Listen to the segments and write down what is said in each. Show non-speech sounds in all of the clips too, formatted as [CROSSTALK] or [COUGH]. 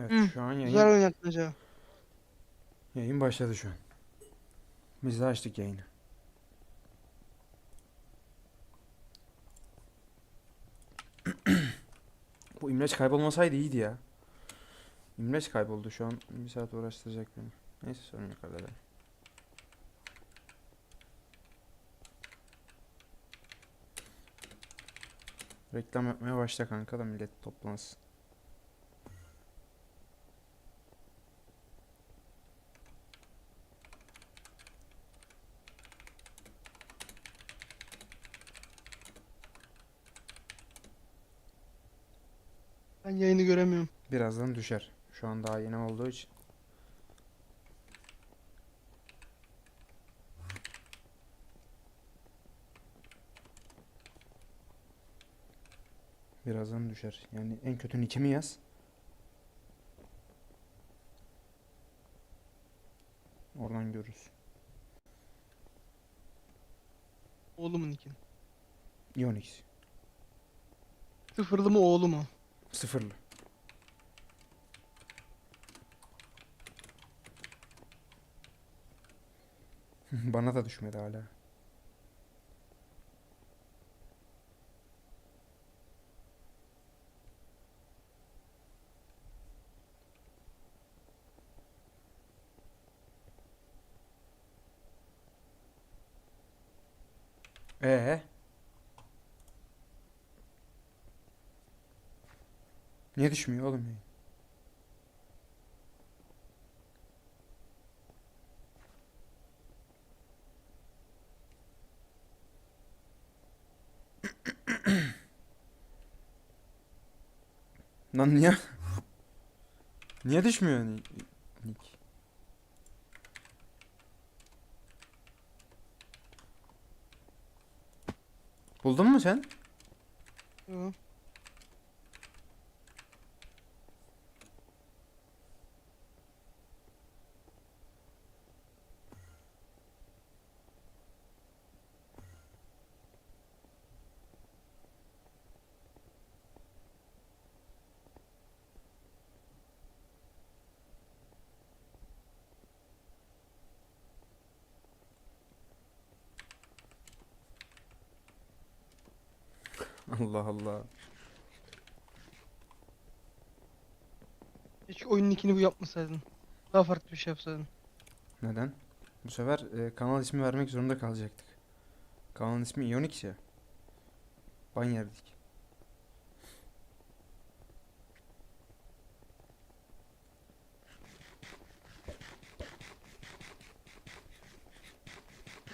Evet Hı, şu an yayın, Güzel oynatmaca. yayın başladı şu an. Biz de açtık yayını. [CLEARS THROAT] Bu İmreç kaybolmasaydı iyiydi ya. İmreç kayboldu şu an. Bir saat uğraştıracak beni. Neyse sorun yok hallederim. Reklam yapmaya başla kanka da millet toplansın. Yayını göremiyorum. Birazdan düşer. Şu an daha yeni olduğu için. Birazdan düşer. Yani en kötü nickimi yaz. Oradan görürüz. Oğlumun ikin. Ionix. Sıfırlı mı oğlu mu? Sıfırlı. [LAUGHS] Bana da düşmedi hala. Ee? Niye düşmüyor oğlum ya? Lan niye? Niye düşmüyor ni- Nick? Buldun mu sen? Yo. Allah Allah. Keşke oyunun ikini bu yapmasaydın. Daha farklı bir şey yapsaydın. Neden? Bu sefer e, kanal ismi vermek zorunda kalacaktık. Kanalın ismi Ionix ya. Ban yerdik.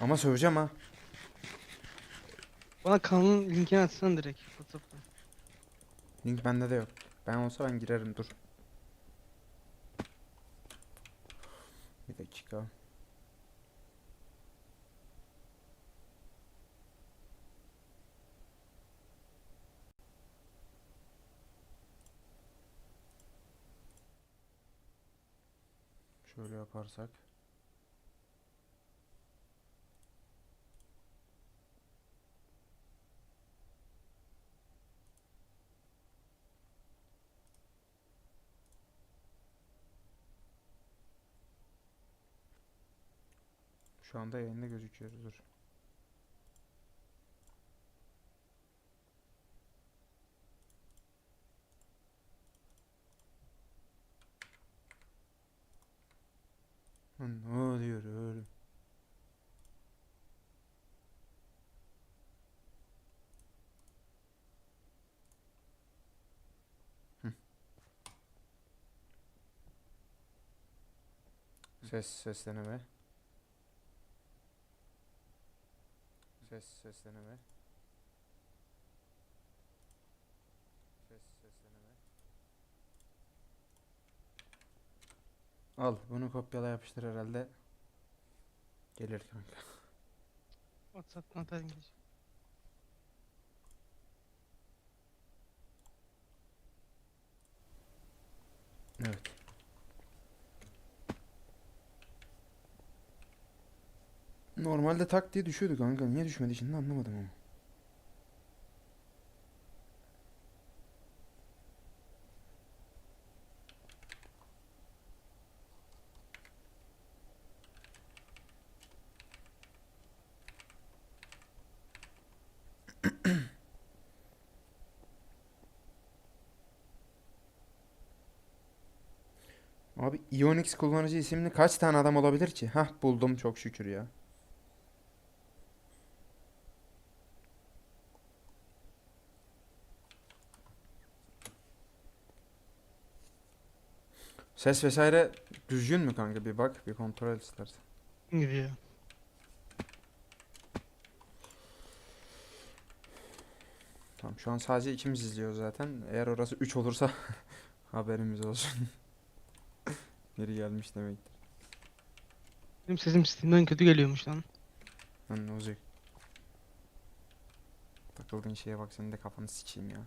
Ama söveceğim ha. Bana kanalın linkini atsan direkt WhatsApp'tan. Link bende de yok. Ben olsa ben girerim dur. Bir dakika. Şöyle yaparsak. Şu anda yayında gözüküyoruz. Dur. Ne oluyor oğlum? Ses ses Ses ses deneme. Ses ses deneme. Al bunu kopyala yapıştır herhalde. Gelir kanka. WhatsApp'tan ataydın keşke. Evet. Normalde tak diye düşüyordu kanka. Niye düşmedi şimdi anlamadım ama. Abi Ionix kullanıcı isimli kaç tane adam olabilir ki? Hah buldum çok şükür ya. Ses vesaire düzgün mü kanka? Bir bak, bir kontrol et istersen. Gidiyor. Tamam şu an sadece ikimiz izliyoruz zaten. Eğer orası 3 olursa [LAUGHS] haberimiz olsun. [LAUGHS] Geri gelmiş demektir. Benim sesim Steam'den kötü geliyormuş lan. Lan ne olacak? Takıldığın şeye bak senin de kafanı sikeyim ya.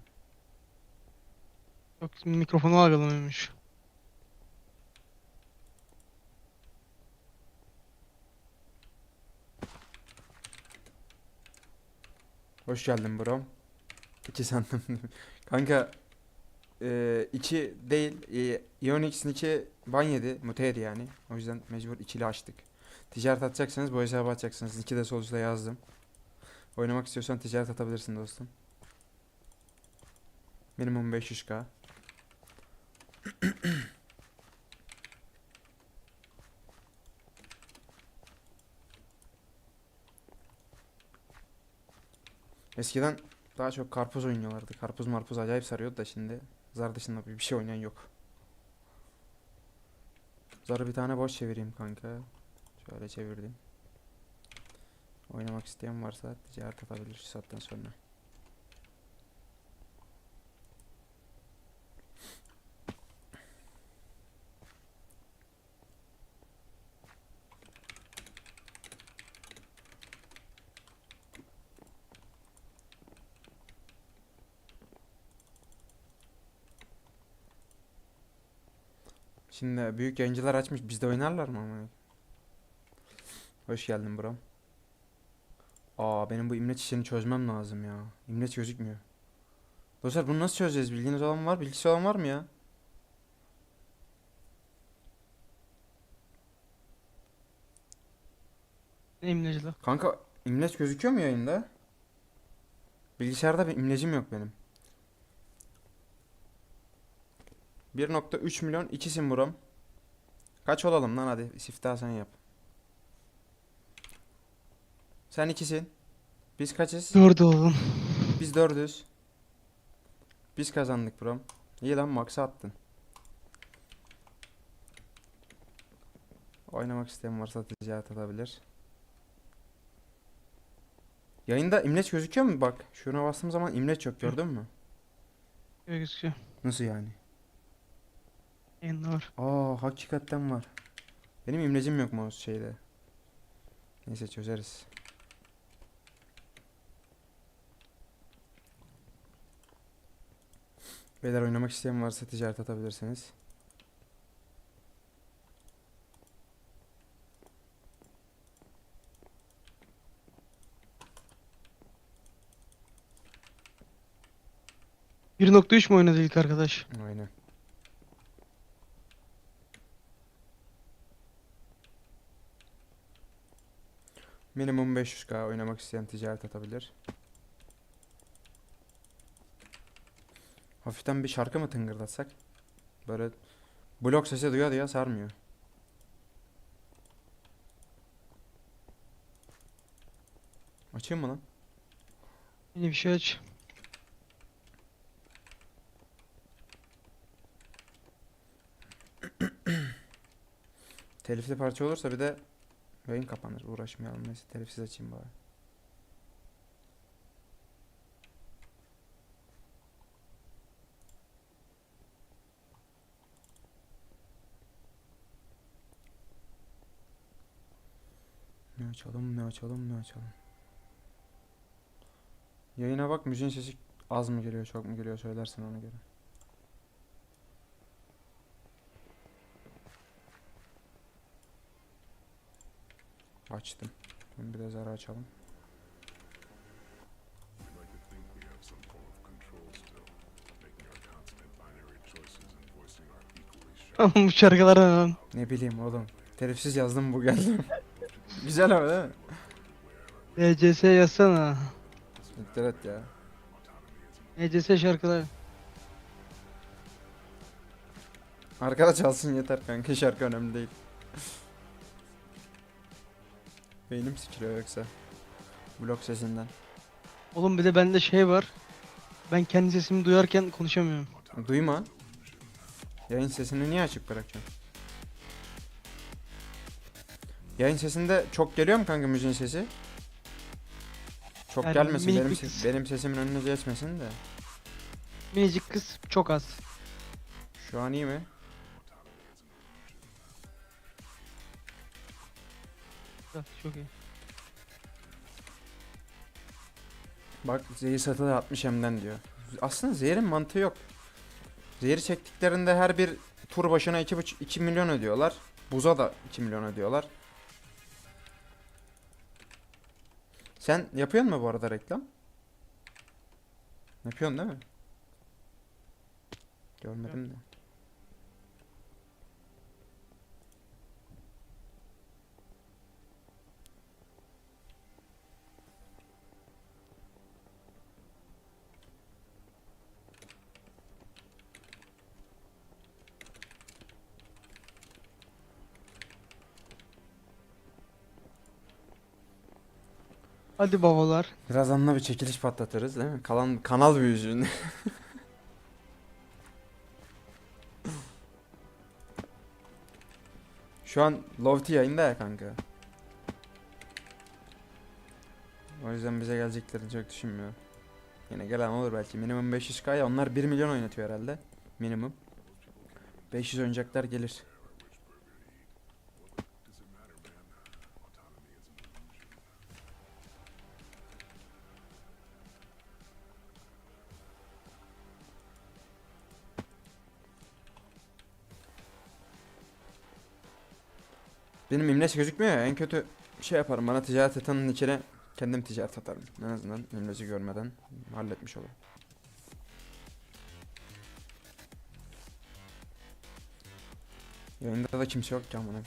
Yok mikrofonu algılamıyormuş. Hoş geldin bro. İki sandım. [LAUGHS] Kanka eee iki değil Ionix'in iki ban yedi. Muteydi yani. O yüzden mecbur ikili açtık. Ticaret atacaksanız bu hesabı atacaksınız. İki de sol üstte yazdım. Oynamak istiyorsan ticaret atabilirsin dostum. Minimum 500k. [CLEARS THROAT] Eskiden daha çok karpuz oynuyorlardı. Karpuz marpuz acayip sarıyordu da şimdi zar dışında bir şey oynayan yok. Zarı bir tane boş çevireyim kanka. Şöyle çevirdim. Oynamak isteyen varsa ticaret atabilir şu saatten sonra. Şimdi büyük yayıncılar açmış. Bizde oynarlar mı ama? Hoş geldin bro. Aa benim bu imleç işini çözmem lazım ya. İmleç gözükmüyor. Dostlar bunu nasıl çözeceğiz? Bilginiz olan var? Bilgisi olan var mı ya? Ne imleci lan? Kanka imleç gözüküyor mu yayında? Bilgisayarda bir imlecim yok benim. 1.3 milyon ikisin buram. Kaç olalım lan hadi siftah sen yap. Sen ikisin. Biz kaçız? Dördü oğlum. Biz dördüz. Biz kazandık buram. İyi lan max'a attın. Oynamak isteyen varsa ticaret atabilir. Yayında imleç gözüküyor mu? Bak şuna bastığım zaman imleç yok gördün mü? Gözüküyor. Nasıl yani? Yayında var. Aa hakikaten var. Benim imlecim yok mouse şeyde. Neyse çözeriz. Beyler oynamak isteyen varsa ticaret atabilirsiniz. Bir nokta üç mü oynadı ilk arkadaş? Aynen. Minimum 500k oynamak isteyen ticaret atabilir. Hafiften bir şarkı mı tıngırdatsak? Böyle blok sesi duya duya sarmıyor. Açayım mı lan? Yeni bir şey aç. [CLEARS THROAT] Telifli parça olursa bir de yayın kapanır. Uğraşmayalım. Neyse telifsiz açayım bari. Ne açalım, ne açalım, ne açalım. Yayına bak müziğin sesi az mı geliyor, çok mu geliyor söylersin ona göre. Voicing our equally sharp Ama bu şarkılardan. Ne bileyim oğlum. Telifsiz yazdım bu geldi. [LAUGHS] Güzel ama değil mi? ECS yazsana. Siktir et ya. ECS şarkılar. Arkada çalsın yeter kanka şarkı önemli değil. Beynim sıçrıyor yoksa. Blok sesinden. Oğlum bir de bende şey var. Ben kendi sesimi duyarken konuşamıyorum. Duyma. Yayın sesini niye açık bırakacaksın? Yayın sesinde çok geliyor mu kanka müziğin sesi? Çok Yani gelmesin minik benim bir se- kız. benim sesimin önüne geçmesin de. Minicik kız çok az. Şu an iyi mi? Güzel, Çok iyi. Bak zehir satılır 60 M'den diyor. Aslında zehirin mantığı yok. Zehri çektiklerinde her bir tur başına 2,5 2 milyon ödüyorlar. Buza da 2 milyon ödüyorlar. Sen yapıyor mu bu arada reklam? Yapıyorsun değil mi? Görmedim de. Hadi babalar. Birazdan da bir çekiliş patlatırız değil mi? Kalan kanal büyüsün. [LAUGHS] Şu an Lofty yayında ya kanka. O yüzden bize geleceklerini çok düşünmüyorum. Yine gelen olur belki. Minimum 500k ya onlar 1 milyon oynatıyor herhalde. Minimum. 500 oynayacaklar gelir. Benim imleç gözükmüyor ya en kötü şey yaparım bana ticaret atanın içine kendim ticaret atarım. En azından imleci görmeden halletmiş olurum. Yayında da kimse yok ki amına.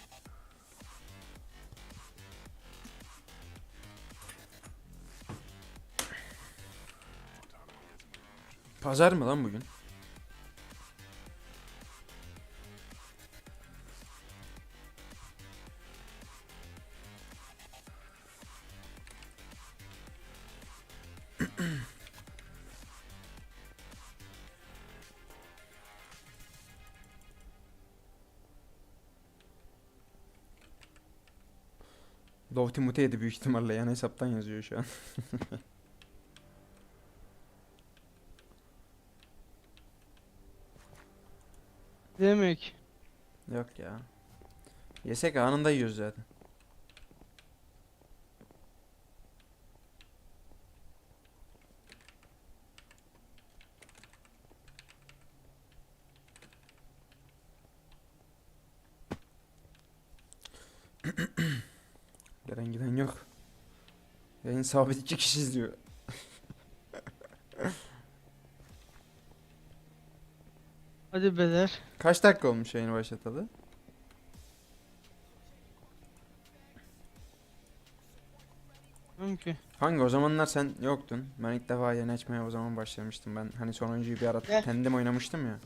Pazar mı lan bugün? Lofty mute yedi büyük ihtimalle yan hesaptan yazıyor şu an. [LAUGHS] Demek. Yok ya. Yesek anında yiyoruz zaten. Gelen giden yok. Yayın sabit iki kişi izliyor. Hadi beyler. Kaç dakika olmuş yayını başlatalı? Bilmiyorum ki. Hangi o zamanlar sen yoktun. Ben ilk defa yayın açmaya o zaman başlamıştım. Ben hani sonuncuyu bir ara kendim oynamıştım ya.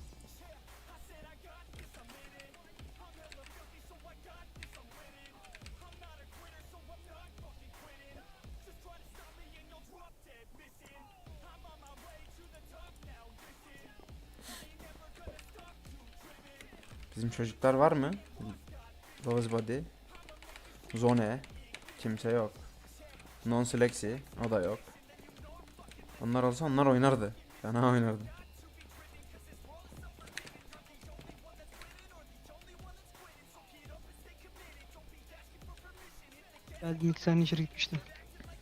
Bizim çocuklar var mı? Rose Body. Zone. Kimse yok. Non Slexi. O da yok. Onlar olsa onlar oynardı. Fena oynardı. Geldim iki saniye içeri gitmiştim.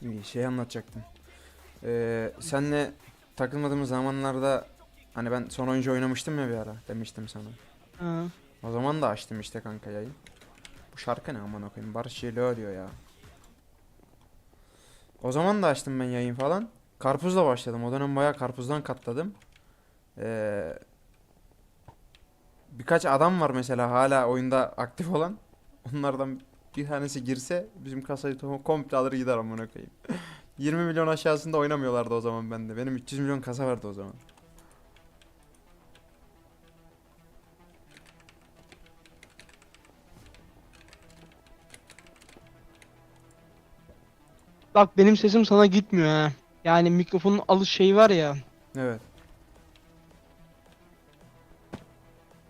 Bir şey anlatacaktım. Ee, senle takılmadığımız zamanlarda hani ben son oyuncu oynamıştım ya bir ara demiştim sana. Ha. O zaman da açtım işte kanka yayın. Bu şarkı ne aman okuyayım. Barış Yelo diyor ya. O zaman da açtım ben yayın falan. Karpuzla başladım. O dönem bayağı karpuzdan katladım. Ee, birkaç adam var mesela hala oyunda aktif olan. Onlardan bir tanesi girse bizim kasayı komple alır gider amına koyayım. [LAUGHS] 20 milyon aşağısında oynamıyorlardı o zaman bende. Benim 300 milyon kasa vardı o zaman. Bak benim sesim sana gitmiyor ha. Yani mikrofonun alış şeyi var ya. Evet.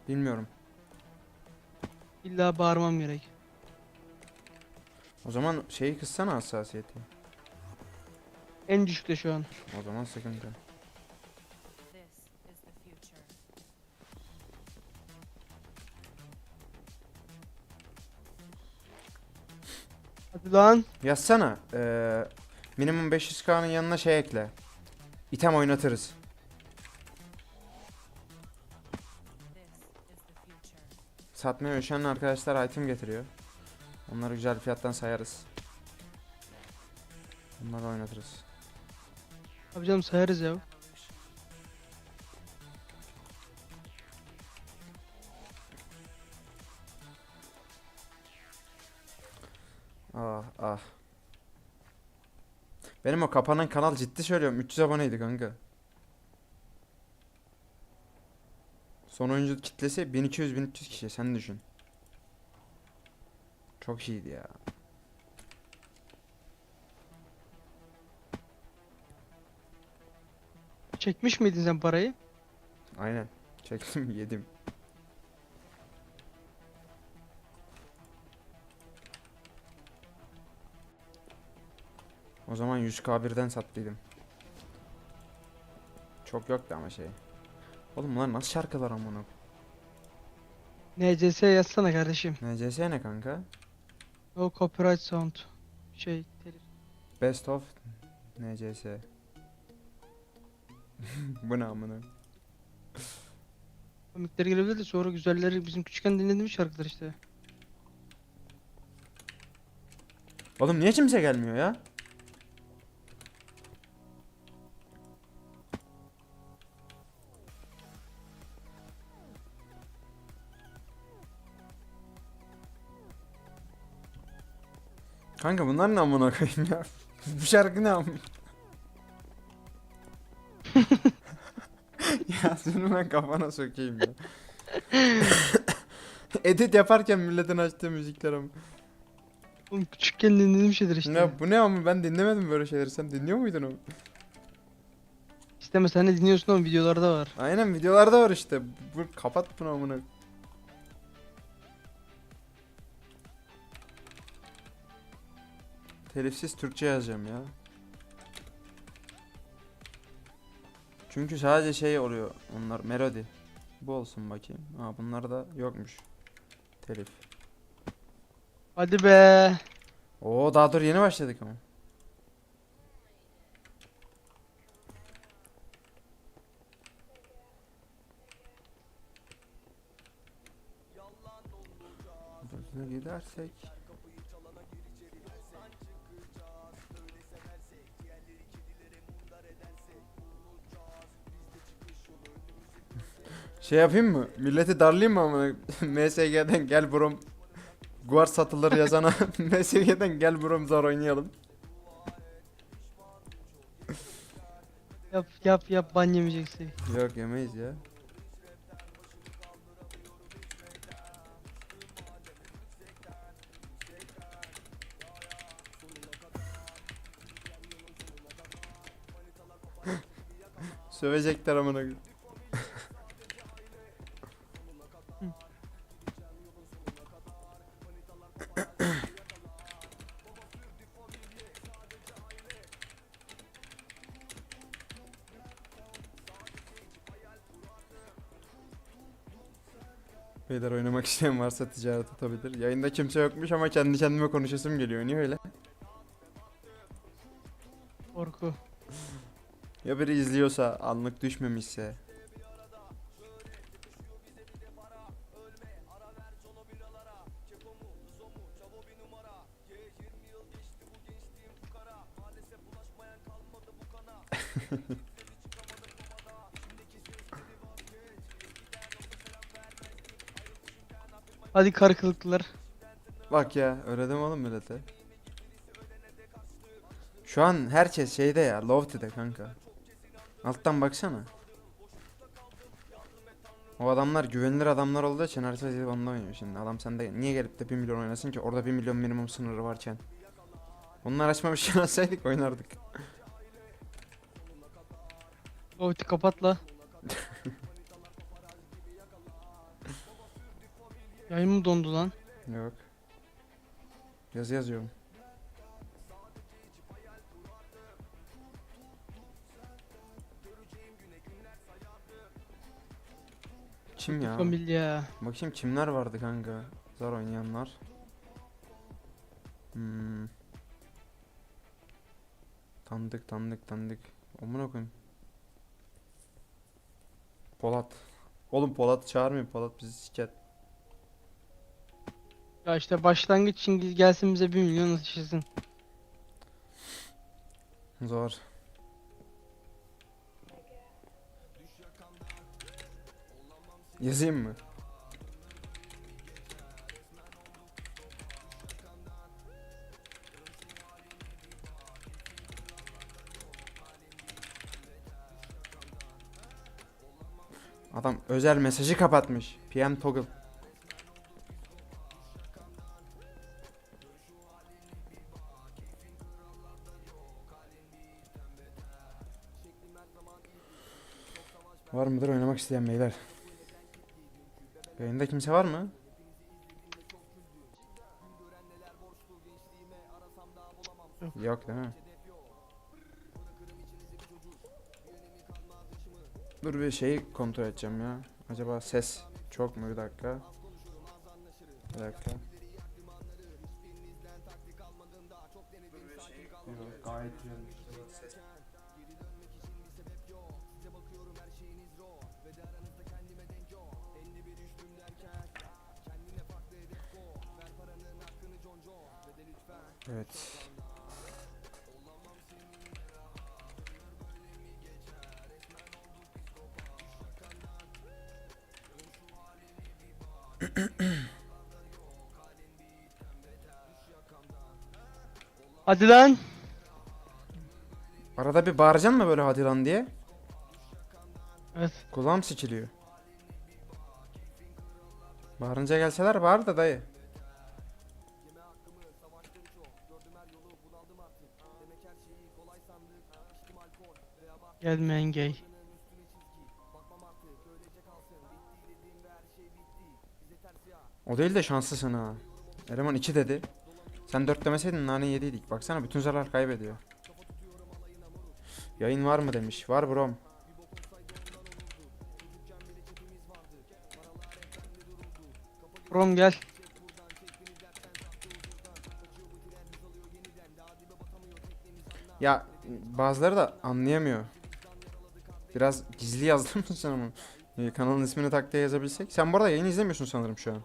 Bilmiyorum. İlla bağırmam gerek. O zaman şeyi kıssana hassasiyeti. En düşükte şu an. O zaman sıkıntı. Hadi lan. Yazsana. eee, minimum 500k'nın yanına şey ekle. İtem oynatırız. Satmaya üşenen arkadaşlar item getiriyor. Onları güzel fiyattan sayarız. Bunları oynatırız. Abi canım sayarız ya. Benim o kapanan kanal ciddi söylüyorum 300 aboneydi kanka. Son oyuncu kitlesi 1200-1300 kişi sen düşün. Çok iyiydi ya. Çekmiş miydin sen parayı? Aynen. Çektim yedim. O zaman 100k birden sattıydım. Çok yoktu ama şey. Oğlum bunlar nasıl şarkılar amına? NCS yazsana kardeşim. NCS ne kanka? No copyright sound. Şey telif. Best of NCS. [LAUGHS] Bu ne amına? Komikleri gelebilir de sonra güzelleri bizim küçükken dinlediğimiz şarkılar işte. Oğlum niye kimse gelmiyor ya? Kanka bunlar ne amına koyayım ya? [LAUGHS] Bu şarkı ne amına? [LAUGHS] ya şunu ben kafana sokayım ya. [LAUGHS] Edit yaparken milletin açtığı müzikler ama. Oğlum küçükken dinlediğim şeyler işte. Ne bu ne ama ben dinlemedim böyle şeyleri. Sen dinliyor muydun onu? İsteme sen de dinliyorsun ama videolarda var. Aynen videolarda var işte. Bu kapat bunu amına. Telifsiz Türkçe yazacağım ya. Çünkü sadece şey oluyor. Onlar melodi. Bu olsun bakayım. Ha bunlar da yokmuş. Telif. Hadi be. Oo daha dur yeni başladık ama. Böyle gidersek Şey yapayım mı? Milleti darlayayım mı ama MSG'den [LAUGHS] gel brom Guard satılır yazana [LAUGHS] MSG'den gel brom zar oynayalım. [LAUGHS] Yap yap yap ban yemeyeceksin. Yok yemeyiz ya. Sövecekler amına koyayım. İsteyen varsa ticaret atabilir. Yayında kimse yokmuş ama kendi kendime konuşasım geliyor. Niye öyle? Korku. Ya biri izliyorsa, anlık düşmemişse. [LAUGHS] Hadi kar kılıklılar. Bak ya, öyle deme oğlum millete. Şu an herkes şeyde ya, Lofty'de kanka. Alttan baksana. O adamlar güvenilir adamlar olduğu için herkes gidip onunla oynuyor şimdi. Adam sende niye gelip de 1 milyon oynasın ki? Orada 1 milyon minimum sınırı varken. Onlar açmamışken açsaydık oynardık. O iti kapatla. Yayın mı dondu lan? Yok. Yazı yazıyorum. Kim ya? Familya. Bakayım kimler vardı kanka? Zar oynayanlar. Hmm. Tanıdık tanıdık tanıdık. Amına koyayım. Polat. Oğlum Polat çağırmıyor. Polat bizi siker. Ya işte başlangıç için gelsin bize 1 milyon işlesin. Zor. Yazayım mı? Adam özel mesajı kapatmış. PM toggle. Oynamak isteyen beyler? Yayında kimse var mı? Yok değil mi? Dur bir şeyi kontrol edeceğim ya. Acaba ses çok mu? Bir dakika. Bir dakika. Yok, gayet. Evet. [CLEARS THROAT] Hadi lan. Arada bir bağıracaksın mı böyle hadi lan diye? Evet. Kulağım sıçılıyor. Bağırınca gelseler bağır da dayı. Gelmeyen gay. O değil de şanslısın ha. Eleman 2 dedi. Sen 4 demeseydin nane yediydik. Baksana bütün zarar kaybediyor. Yayın var mı demiş. Var brom. Rom gel. Ya bazıları da anlayamıyor. Biraz gizli yazdım sen ama? Ee, kanalın ismini tak diye yazabilsek. Sen bu arada yayını izlemiyorsun sanırım şu an.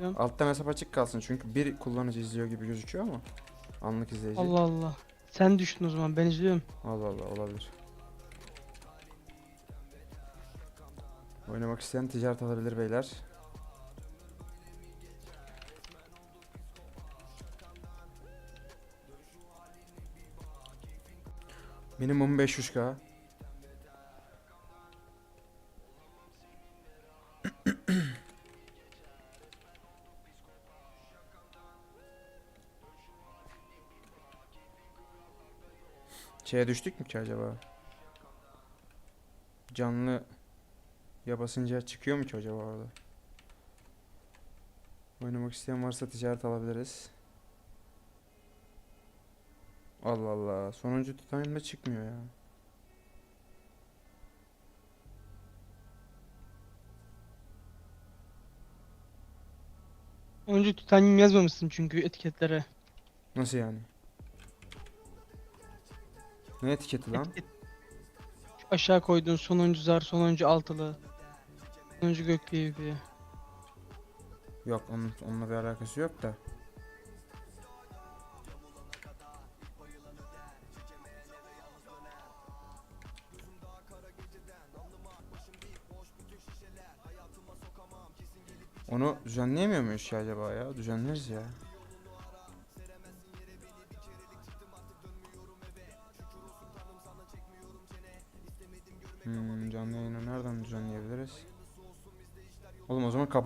Yok. Alttan hesap açık kalsın çünkü bir kullanıcı izliyor gibi gözüküyor ama. Anlık izleyici. Allah Allah. Sen düştün o zaman ben izliyorum. Allah Allah olabilir. Oynamak isteyen ticaret alabilir beyler. Minimum 500k. Şeye düştük mü ki acaba? Canlı ya basınca çıkıyor mu ki acaba orada? Oynamak isteyen varsa ticaret alabiliriz. Allah Allah. Sonuncu titanyumda çıkmıyor ya. Önce titanyum yazmamışsın çünkü etiketlere. Nasıl yani? Ne etiketi lan? Şu aşağı koyduğun sonuncu zar, sonuncu altılı. Sonuncu gök PvP. Yok onun, onunla bir alakası yok da. Onu düzenleyemiyor muyuz acaba ya? Düzenleriz ya. Canlı yayını nereden düzenleyebiliriz? Oğlum o zaman kapa